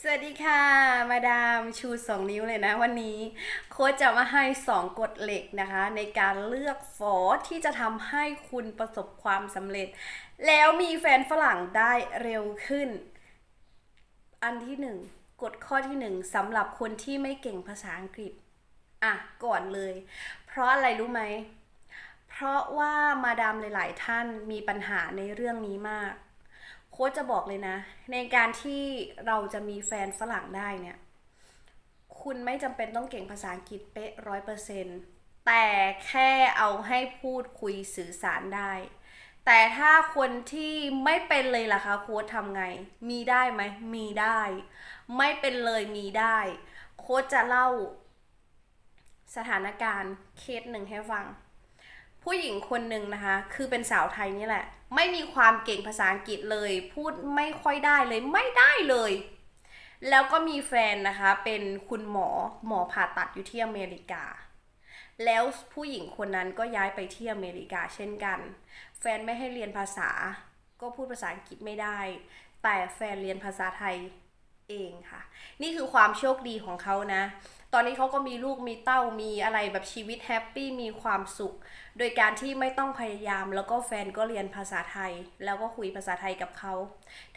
สวัสดีค่ะ มาดามชูสองนิ้วเลยนะ วันนี้โค้ชจะมาให้2กฎเหล็กนะคะ ในการเลือกฟอที่จะทำให้คุณประสบความสำเร็จ แล้วมีแฟนฝรั่งได้เร็วขึ้น อันที่1กฎข้อที่1สำหรับคนที่ไม่เก่งภาษาอังกฤษ อะ ก่อนเลย เพราะอะไรรู้ไหม เพราะว่ามาดามหลาย ๆ ท่านมีปัญหาในเรื่องนี้มาก ค้ชจะบอกเลยนะ ในการที่เราจะมีแฟนฝรั่งได้เนี่ย คุณไม่จำเป็นต้องเก่งภาษาอังกฤษเป๊ะร้อยเปอร์เซ็นต์แต่แค่เอาให้พูดคุยสื่อสารได้ แต่ถ้าคนที่ไม่เป็นเลยล่ะคะโค้ชทำไง มีได้ไหม มีได้ ไม่เป็นเลยมีได้ โค้ชจะเล่าสถานการณ์เคสหนึ่งให้ฟัง ผู้หญิงคนหนึ่งนะคะ คือเป็นสาวไทยนี่แหละ ไม่มีความเก่งภาษาอังกฤษเลย พูดไม่ค่อยได้เลยไม่ได้เลย แล้วก็มีแฟนนะคะ เป็นคุณหมอหมอผ่าตัดอยู่ที่อเมริกา แล้วผู้หญิงคนนั้นก็ย้ายไปที่อเมริกาเช่นกัน แฟนไม่ให้เรียนภาษา ก็พูดภาษาอังกฤษไม่ได้ แต่แฟนเรียนภาษาไทยเองค่ะ นี่คือความโชคดีของเขานะ ตอนนี้เขาก็มีลูกมีเต้ามีอะไรแบบชีวิตแฮปปี้มีความสุข โดยการที่ไม่ต้องพยายามแล้วก็แฟนก็เรียนภาษาไทย แล้วก็คุยภาษาไทยกับเขา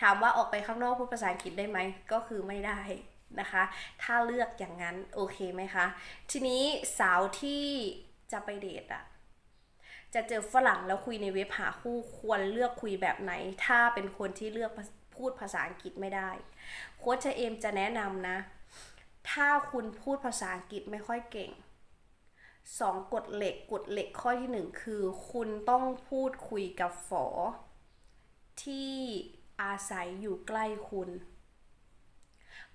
ถามว่าออกไปข้างนอกพูดภาษาอังกฤษได้ไหมก็คือไม่ได้นะคะ ถ้าเลือกอย่างนั้นโอเคไหมคะ ทีนี้สาวที่จะไปเดทอะจะเจอฝรั่งแล้วคุยในเว็บหาคู่ควรเลือกคุยแบบไหน ถ้าเป็นคนที่เลือกพูดภาษาอังกฤษไม่ได้ โค้ชเอมจะแนะนำนะ ถ้าคุณพูดภาษาอังกฤษไม่ค่อยเก่งสองกฎเหล็กกฎเหล็กข้อที่หนึ่งคือ คุณต้องพูดคุยกับฝอ ที่อาศัยอยู่ใกล้คุณ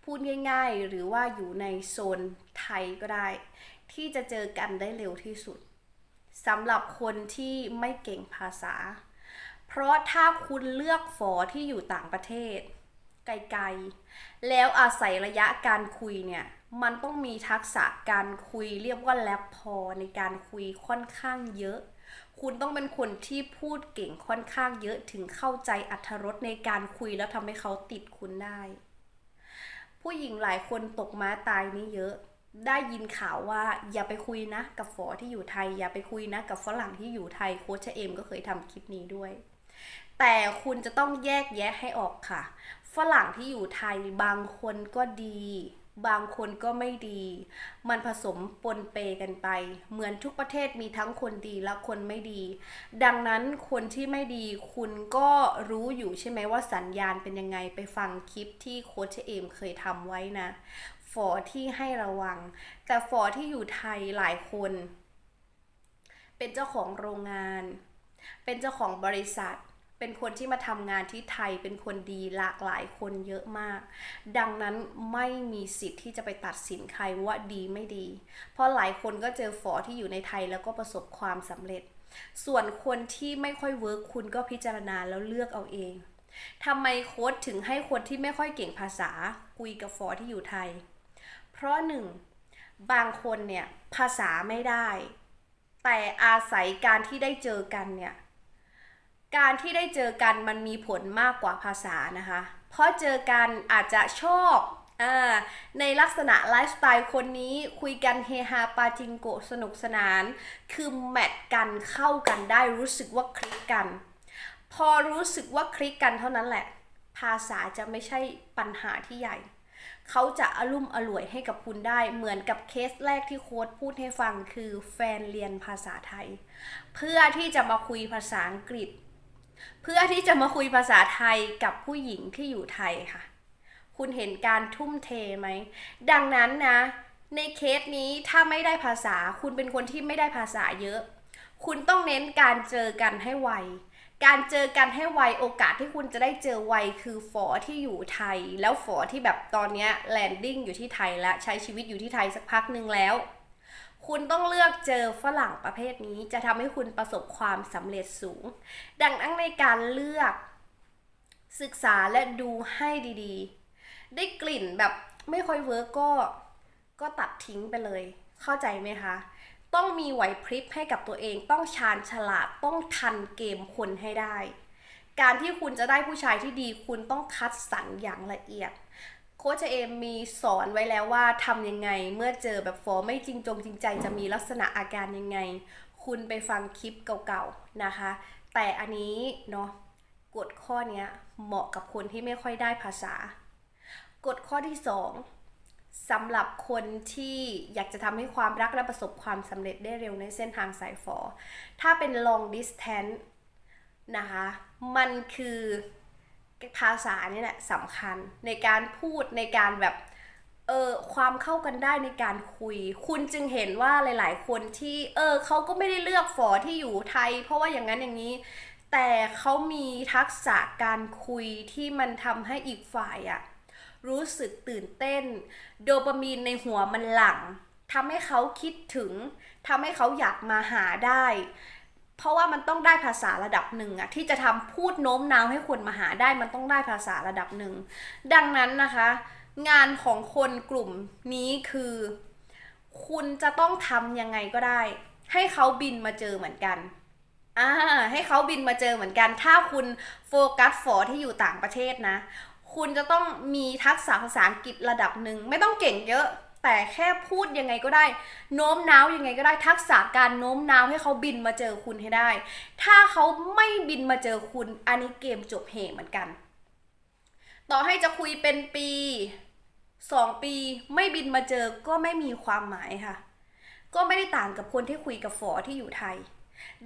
พูดง่ายๆ หรือว่าอยู่ในโซนไทยก็ได้ ที่จะเจอกันได้เร็วที่สุดสำหรับคนที่ไม่เก่งภาษา เพราะถ้าคุณเลือกฝอที่อยู่ต่างประเทศ ไกลๆ แล้วอาศัยระยะการคุยเนี่ย มันต้องมีทักษะการคุยเรียกว่าแลบพอในการคุยค่อนข้างเยอะ คุณต้องเป็นคนที่พูดเก่งค่อนข้างเยอะถึงเข้าใจอัธรสในการคุยแล้วทำให้เขาติดคุณได้ ผู้หญิงหลายคนตกม้าตายนี่เยอะได้ยินข่าวว่าอย่าไปคุยนะ กับฝอที่อยู่ไทย อย่าไปคุยนะ กับฝรั่งที่อยู่ไทยโค้ชเอมก็เคยทำคลิปนี้ด้วย แต่คุณจะต้องแยกแยะให้ออกค่ะ ฝรั่งที่อยู่ไทยบางคนก็ดี บางคนก็ไม่ดี มันผสมปนเปกันไป เหมือนทุกประเทศมีทั้งคนดีและคนไม่ดี ดังนั้นคนที่ไม่ดีคุณก็รู้อยู่ใช่ไหมว่าสัญญาณเป็นยังไงไปฟังคลิปที่โค้ชเอมเคยทำไว้นะ ฝอที่ให้ระวัง แต่ฝอที่อยู่ไทยหลายคน เป็นเจ้าของโรงงาน เป็นเจ้าของบริษัท เป็นคนที่มาทำงานที่ไทย เป็นคนดีหลากหลายคนเยอะมาก ดังนั้นไม่มีสิทธิ์ที่จะไปตัดสินใครว่าดีไม่ดี เพราะหลายคนก็เจอฝอที่อยู่ในไทยแล้วก็ประสบความสำเร็จ ส่วนคนที่ไม่ค่อยเวิร์คคุณก็พิจารณาแล้วเลือกเอาเองทำไมโค้ดถึงให้คนที่ไม่ค่อยเก่งภาษาคุยกับฝอที่อยู่ไทย เพราะหนึ่งบางคนเนี่ยภาษาไม่ได้ แต่อาศัยการที่ได้เจอกันเนี่ย การที่ได้เจอกันมันมีผลมากกว่าภาษานะคะ เพราะเจอกันอาจจะชอบอ่าในลักษณะไลฟ์สไตล์คนนี้คุยกันเฮฮาปาจิงโกสนุกสนาน คือแมทกันเข้ากันได้รู้สึกว่าคลิกกัน พอรู้สึกว่าคลิกกันเท่านั้นแหละ ภาษาจะไม่ใช่ปัญหาที่ใหญ่ เขาจะอารมุ่มอร่วยให้กับคุณได้เหมือนกับเคสแรกที่โค้ดพูดให้ฟังคือแฟนเรียนภาษาไทย เพื่อที่จะมาคุยภาษาอังกฤษ เพื่อที่จะมาคุยภาษาไทยกับผู้หญิงที่อยู่ไทยค่ะ คุณเห็นการทุ่มเทไหม ดังนั้นนะ ในเคสนี้ถ้าไม่ได้ภาษาคุณเป็นคนที่ไม่ได้ภาษาเยอะ คุณต้องเน้นการเจอกันให้ไว การเจอกันให้ไวโอกาสที่คุณจะได้เจอไวคือฝอที่อยู่ไทย แล้วฝอที่แบบตอนนี้แลนดิ้งอยู่ที่ไทยและใช้ชีวิตอยู่ที่ไทยสักพักหนึ่งแล้ว คุณต้องเลือกเจอฝรั่งประเภทนี้จะทำให้คุณประสบความสำเร็จสูง ดังนั้นในการเลือกศึกษาและดูให้ดีๆ ได้กลิ่นแบบไม่ค่อยเวิร์กก็ก็ตัดทิ้งไปเลย เข้าใจไหมคะ ต้องมีไหวพริบให้กับตัวเอง ต้องชาญฉลาดต้องทันเกมคนให้ได้ การที่คุณจะได้ผู้ชายที่ดีคุณต้องคัดสรรอย่างละเอียดโค้ชเอมมีสอนไว้แล้วว่าทำยังไง เมื่อเจอแบบฟอไม่จริงจงจริงใจจะมีลักษณะอาการยังไง คุณไปฟังคลิปเก่าๆนะคะ แต่อันนี้เนาะกฎข้อนี้เหมาะกับคนที่ไม่ค่อยได้ภาษากฎข้อที่สอง สำหรับคนที่อยากจะทำให้ความรักและประสบความสำเร็จได้เร็วในเส้นทางสายฝอ ถ้าเป็น long distance นะคะ มันคือภาษานี่แหละสำคัญในการพูดในการแบบเออความเข้ากันได้ในการคุย คุณจึงเห็นว่าหลาย ๆ คนที่เออเขาก็ไม่ได้เลือกฝอที่อยู่ไทย เพราะว่าอย่างนั้นอย่างนี้ แต่เขามีทักษะการคุยที่มันทำให้อีกฝ่ายอะ รู้สึกตื่นเต้น โดปามีนในหัวมันหลั่งทำให้เขาคิดถึงทำให้เขาอยากมาหาได้ เพราะว่ามันต้องได้ภาษาระดับหนึ่งอะที่จะทำพูดโน้มน้าวให้คนมาหาได้มันต้องได้ภาษาระดับหนึ่ง ดังนั้นนะคะ งานของคนกลุ่มนี้คือ คุณจะต้องทำยังไงก็ได้ ให้เขาบินมาเจอเหมือนกันอ่าให้เขาบินมาเจอเหมือนกัน ถ้าคุณโฟกัสฟอที่อยู่ต่างประเทศนะ คุณจะต้องมีทักษะภาษาอังกฤษระดับหนึ่ง ไม่ต้องเก่งเยอะ แต่แค่พูดยังไงก็ได้ โน้มน้าวยังไงก็ได้ทักษะการโน้มน้าวให้เขาบินมาเจอคุณให้ได้ ถ้าเขาไม่บินมาเจอคุณ อันนี้เกมจบเหเหมือนกัน ต่อให้จะคุยเป็นปีสองปีไม่บินมาเจอก็ไม่มีความหมายค่ะ ก็ไม่ได้ต่างกับคนที่คุยกับฝอที่อยู่ไทย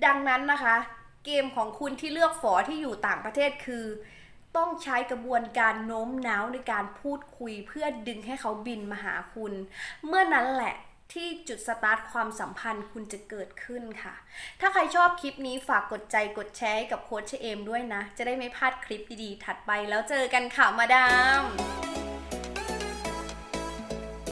ดังนั้นนะคะ เกมของคุณที่เลือกฝอที่อยู่ต่างประเทศคือ ต้องใช้กระบวนการโน้มน้าวในการพูดคุยเพื่อดึงให้เขาบินมาหาคุณ เมื่อนั้นแหละที่จุดสตาร์ทความสัมพันธ์คุณจะเกิดขึ้นค่ะ ถ้าใครชอบคลิปนี้ฝากกดใจกดแชร์ให้กับโค้ชเอมด้วยนะ จะได้ไม่พลาดคลิปดีๆ ถัดไปแล้วเจอกันค่ะมาดาม